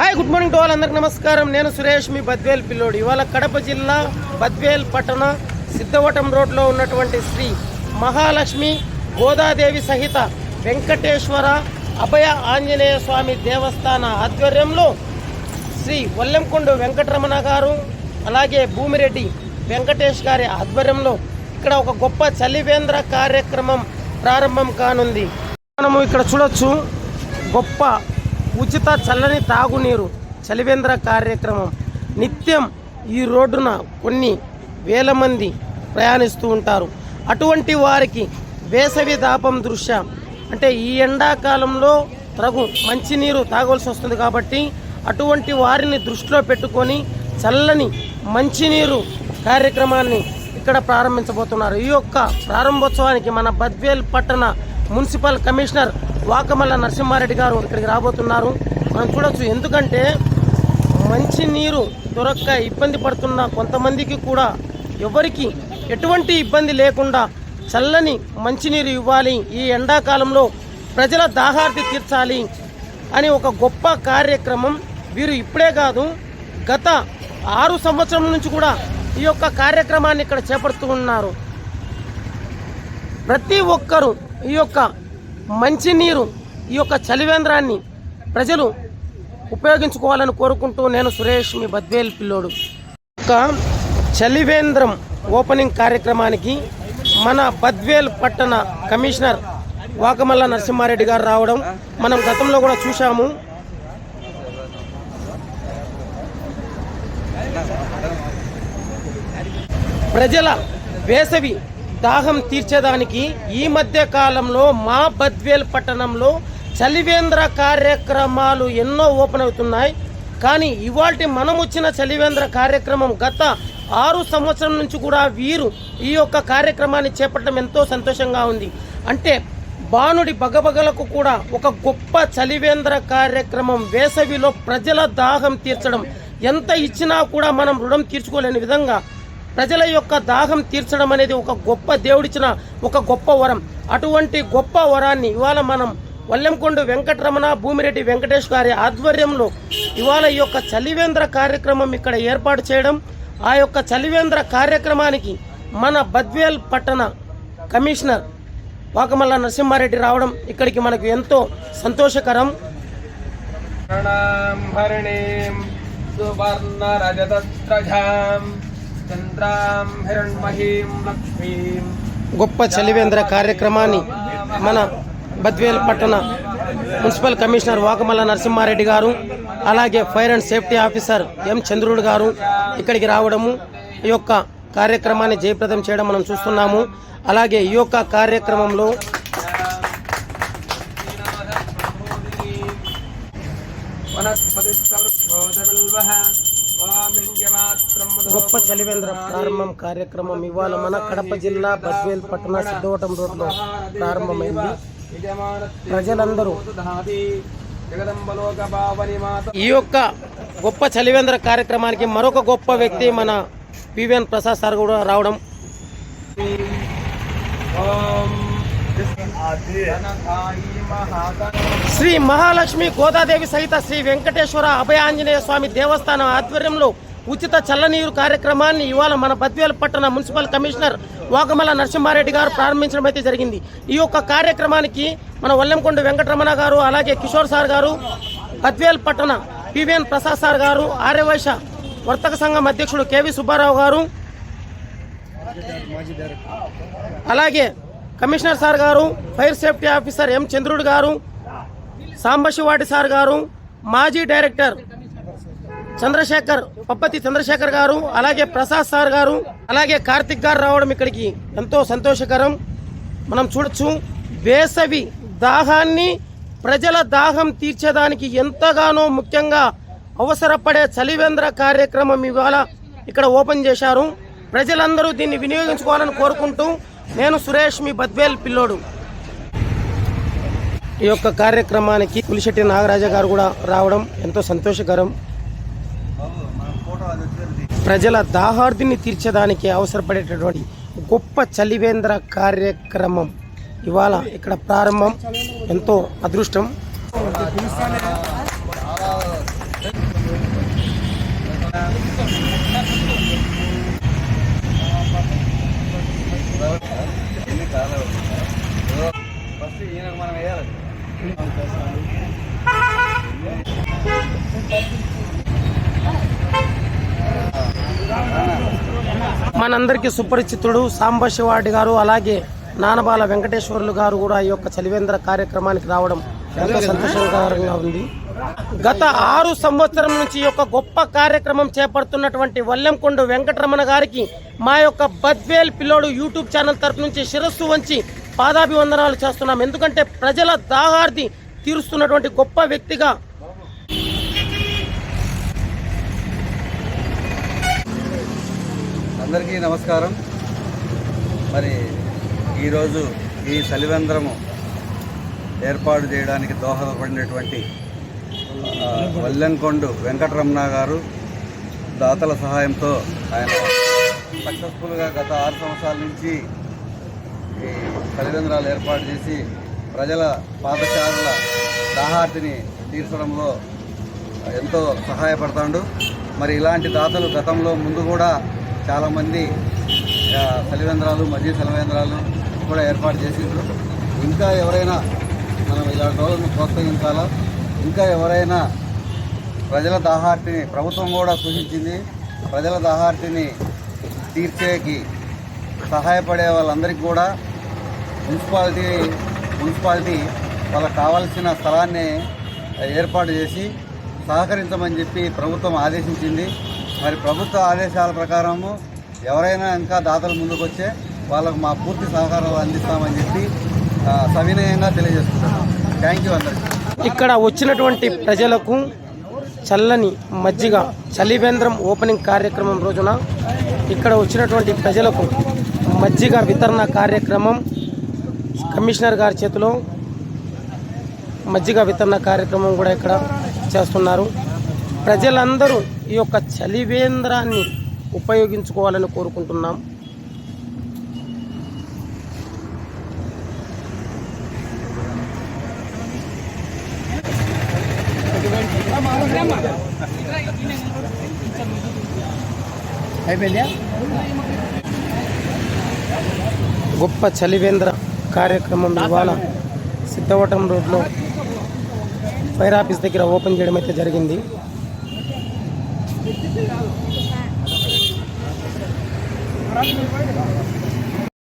Hi good morning to all అందరికి నమస్కారం. నేను సురేష్ మీ బద్వేల్ పిల్లోడు. ఇవాళ కడప జిల్లా బద్వేల్ పట్టణ సిద్ధవటం రోడ్లో ఉన్నటువంటి శ్రీ మహాలక్ష్మి గోదాదేవి సహిత వెంకటేశ్వర అభయ ఆంజనేయ స్వామి దేవస్థాన ఆధ్వర్యంలో శ్రీ వల్లెంకొండ వెంకటరమణ గారు అలాగే భూమిరెడ్డి వెంకటేష్ గారి ఆధ్వర్యంలో ఇక్కడ ఒక గొప్ప చలివేంద్ర కార్యక్రమం ప్రారంభం కానుంది. మనము ఇక్కడ చూడొచ్చు గొప్ప ఉచిత చల్లని తాగునీరు చలివేంద్ర కార్యక్రమం. నిత్యం ఈ రోడ్డున కొన్ని వేల మంది ప్రయాణిస్తూ ఉంటారు. అటువంటి వారికి వేసవి దాపం దృశ్యం అంటే ఈ ఎండాకాలంలో తగు మంచినీరు తాగవలసి వస్తుంది కాబట్టి అటువంటి వారిని దృష్టిలో పెట్టుకొని చల్లని మంచినీరు కార్యక్రమాన్ని ఇక్కడ ప్రారంభించబోతున్నారు. ఈ యొక్క ప్రారంభోత్సవానికి మన బద్వేల్ పట్టణ మున్సిపల్ కమిషనర్ వాకమల్ల నరసింహారెడ్డి గారు ఇక్కడికి రాబోతున్నారు. మనం చూడొచ్చు ఎందుకంటే మంచి నీరు దొరక్క ఇబ్బంది పడుతున్న కొంతమందికి కూడా ఎవరికి ఎటువంటి ఇబ్బంది లేకుండా చల్లని మంచినీరు ఇవ్వాలి. ఈ ఎండాకాలంలో ప్రజల దాహార్తి తీర్చాలి అని ఒక గొప్ప కార్యక్రమం వీరు ఇప్పుడే కాదు గత ఆరు సంవత్సరం నుంచి కూడా ఈ యొక్క కార్యక్రమాన్ని ఇక్కడ చేపడుతూ ఉన్నారు. ప్రతి ఒక్కరూ ఈ యొక్క మంచినీరు ఈ యొక్క చలివేంద్రాన్ని ప్రజలు ఉపయోగించుకోవాలని కోరుకుంటూ నేను సురేష్ మీ బద్వేల్ పిల్లోడు. ఒక చలివేంద్రం ఓపెనింగ్ కార్యక్రమానికి మన బద్వేల్ పట్టణ కమిషనర్ వాకమల్ల నరసింహారెడ్డి గారు రావడం మనం గతంలో కూడా చూశాము. ప్రజల వేసవి దాహం తీర్చేదానికి ఈ మధ్య కాలంలో మా బద్వేల్ పట్టణంలో చలివేంద్ర కార్యక్రమాలు ఎన్నో ఓపెన్ అవుతున్నాయి. కానీ ఇవాల్టి మనం వచ్చిన చలివేంద్ర కార్యక్రమం గత ఆరు సంవత్సరం నుంచి కూడా వీరు ఈ యొక్క కార్యక్రమాన్ని చేపట్టడం ఎంతో సంతోషంగా ఉంది. అంటే బాణుడి బగబగలకు కూడా ఒక గొప్ప చలివేంద్ర కార్యక్రమం వేసవిలో ప్రజల దాహం తీర్చడం ఎంత ఇచ్చినా కూడా మనం రుణం తీర్చుకోలేని విధంగా ప్రజల యొక్క దాహం తీర్చడం అనేది ఒక గొప్ప దేవుడిచ్చిన ఒక గొప్ప వరం. అటువంటి గొప్ప వరాన్ని ఇవాళ మనం వల్లెంకొండ వెంకటరమణ భూమిరెడ్డి వెంకటేష్ గారి ఆధ్వర్యంలో ఇవాళ ఈ యొక్క చలివేంద్ర కార్యక్రమం ఇక్కడ ఏర్పాటు చేయడం ఆ యొక్క చలివేంద్ర కార్యక్రమానికి మన బద్వేల్ పట్టణ కమిషనర్ వాకమల్ల నరసింహారెడ్డి రావడం ఇక్కడికి మనకు ఎంతో సంతోషకరం. ప్రణాం రజతత్రజాం గొప్ప చలివేంద్ర కార్యక్రమాన్ని మన బద్వేల్ పట్టణ మున్సిపల్ కమిషనర్ వాకమల్ల నరసింహారెడ్డి గారు అలాగే fire and safety officer M Chandrudu గారు ఇక్కడికి రావడము ఈ యొక్క కార్యక్రమాన్ని జయప్రదం చేయడం మనం చూస్తున్నాము. అలాగే ఈ యొక్క కార్యక్రమంలో వామింగ్యమాత్రం గొప్ప చలివేంద్ర ప్రారంభం కార్యక్రమం ఇవాళ మన కడప జిల్లా బద్వేల్ పట్టణ సిద్ధవటం రోడ్లో ప్రారంభమైంది. ప్రజలందరూ ఈ యొక్క గొప్ప చలివేంద్ర కార్యక్రమానికి మరొక గొప్ప వ్యక్తి మన పివిఎన్ ప్రసాద్ సార్ కూడా రావడం. శ్రీ మహాలక్ష్మి గోదాదేవి సహిత శ్రీ వెంకటేశ్వర అభయాంజనేయ స్వామి దేవస్థానం ఆధ్వర్యంలో ఉచిత చల్లనీరు కార్యక్రమాన్ని ఇవాళ మన బద్వేలు పట్టణ మున్సిపల్ కమిషనర్ వాకమల్ల నరసింహారెడ్డి గారు ప్రారంభించడం అయితే జరిగింది. ఈ యొక్క కార్యక్రమానికి మన వల్లెంకొండ వెంకటరమణ గారు అలాగే కిషోర్ సార్ గారు బద్వేల్ పట్టణ పివిఎన్ ప్రసాద్ సార్ గారు ఆర్యవైశ వర్తక సంఘం అధ్యక్షుడు కేవి సుబ్బారావు గారు అలాగే కమిషనర్ సార్ గారు fire safety officer M Chandrudu గారు సాంబశివాటి సార్ గారు మాజీ డైరెక్టర్ చంద్రశేఖర్ పప్పతి చంద్రశేఖర్ గారు అలాగే ప్రసాద్ సార్ గారు అలాగే కార్తిక్ గారు రావడం ఇక్కడికి ఎంతో సంతోషకరం. మనం చూడొచ్చు వేసవి దాహాన్ని ప్రజల దాహం తీర్చేదానికి ఎంతగానో ముఖ్యంగా అవసరపడే చలివేంద్ర కార్యక్రమం ఇవాళ ఇక్కడ ఓపెన్ చేశారు. ప్రజలందరూ దీన్ని వినియోగించుకోవాలని కోరుకుంటూ నేను సురేష్ మీ బద్వేల్ పిల్లోడు. ఈ యొక్క కార్యక్రమానికి పులిశెట్టి నాగరాజ గారు కూడా రావడం ఎంతో సంతోషకరం. ప్రజల దాహార్దిని తీర్చడానికి అవసరపడేటటువంటి గొప్ప చలివేంద్ర కార్యక్రమం ఇవాళ ఇక్కడ ప్రారంభం. ఎంతో అదృష్టం. మనందరికీ సుపరిచితుడు సాంబశివాడి గారు అలాగే నానబాల వెంకటేశ్వర్లు గారు కూడా ఈ యొక్క చలివేంద్ర కార్యక్రమానికి రావడం ఎంతో సంతోషకరంగా ఉంది గత ఆరు సంవత్సరం నుంచి యొక్క గొప్ప కార్యక్రమం చేపడుతున్నటువంటి వల్లెంకొండ వెంకటరమణ గారికి మా యొక్క బద్వేల్ పిల్లోడు యూట్యూబ్ ఛానల్ తరపు నుంచి శిరస్సు వంచి పాదాభివందనాలు చేస్తున్నాం. ఎందుకంటే ప్రజల దాహార్ది తీరుస్తున్నటువంటి గొప్ప వ్యక్తిగా అందరికీ నమస్కారం. మరి ఈరోజు ఈ సలివేంద్రము ఏర్పాటు చేయడానికి దోహదపడినటువంటి వల్లెంకొండు వెంకటరమణ గారు దాతల సహాయంతో ఆయన సక్సెస్ఫుల్గా గత ఆరు సంవత్సరాల నుంచి ఈ సలివేంద్రాలు ఏర్పాటు చేసి ప్రజల పాదచారుల దాహార్తిని తీర్చడంలో ఎంతో సహాయపడతాడు. మరి ఇలాంటి దాతలు గతంలో ముందు కూడా చాలామంది ఆ, మజీ మధ్య కూడా ఏర్పాటు చేసిండ్రు ఇంకా ఎవరైనా మనం ఇలాంటి రోజులను ప్రోత్సహించాలా? ఇంకా ఎవరైనా ప్రజల దాహార్తిని ప్రభుత్వం కూడా సూచించింది ప్రజల దాహార్తిని తీర్చేకి సహాయపడే వాళ్ళందరికీ కూడా మున్సిపాలిటీ మున్సిపాలిటీ వాళ్ళకి కావాల్సిన స్థలాన్ని ఏర్పాటు చేసి సహకరించమని చెప్పి ప్రభుత్వం ఆదేశించింది. మరి ప్రభుత్వ ఆదేశాల ప్రకారము ఎవరైనా ఇంకా దాతలు ముందుకు వచ్చే వాళ్ళకు మా పూర్తి సహకారాలు అందిస్తామని చెప్పి సవినయంగా తెలియజేస్తున్నాను థ్యాంక్ యూ అందరికీ. ఇక్కడ వచ్చినటువంటి ప్రజలకు చల్లని మజ్జిగ చలివేంద్రం ఓపెనింగ్ కార్యక్రమం రోజున ఇక్కడ వచ్చినటువంటి ప్రజలకు మజ్జిగ వితరణ కార్యక్రమం కమిషనర్ గారి చేతిలో మజ్జిగ వితరణ కార్యక్రమం కూడా ఇక్కడ చేస్తున్నారు. ప్రజలందరూ ఈ యొక్క చలివేంద్రాన్ని ఉపయోగించుకోవాలని కోరుకుంటున్నాం. గొప్ప చలివేంద్ర కార్యక్రమం ఇవాళ సిద్ధవటం రోడ్లో ఫైర్ ఆఫీస్ దగ్గర ఓపెన్ చేయడం అయితే జరిగింది.